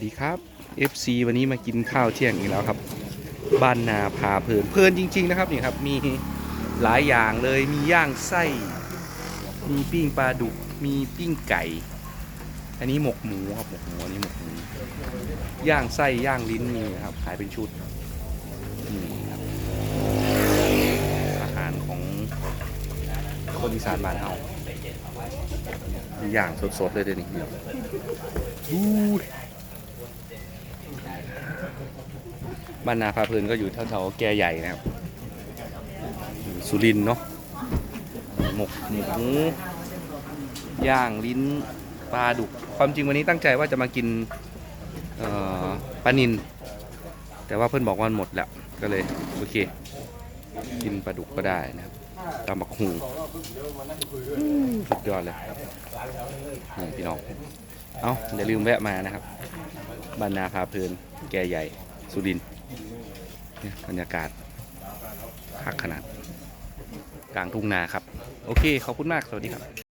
สดีครับ FC วันนี้มากินข้าวเที่ยงอีกแล้วครับ บ้านนาพาเพลินเพลินจริง ๆ นะครับนี่ครับมีหลายอย่างเลยมีย่างไส้ มีปิ้งปลาดุกมีปิ้งไก่ อันนี้หมกหมูครับหมกหมูอันนี้หมกหมูย่างไส้ย่างลิ้นมีนะครับขายเป็นชุดนี่ครับอาหารของคนอีสานบ้านเฮาย่างสดๆเลยเดี๋ยวนี้อู้ บ้านนาพาเพลินก็อยู่แถวๆแก่ใหญ่นะครับ สุรินเนาะหมกหมูย่างลิ้นปลาดุก ความจริงวันนี้ตั้งใจว่าจะมากินปลานิน แต่ว่าเพื่อนบอกว่าหมดแล้ว ก็เลยโอเค กินปลาดุกก็ได้นะครับตามบักหุงสุดยอดเลยนี่พี่น้อง เอาอย่าลืมแวะมานะครับบานนาพาเพลิน แก่ใหญ่ สุรินทร์ เนี่ยบรรยากาศคักขนาด กลางทุ่งนาครับ โอเค ขอบคุณมาก สวัสดีครับ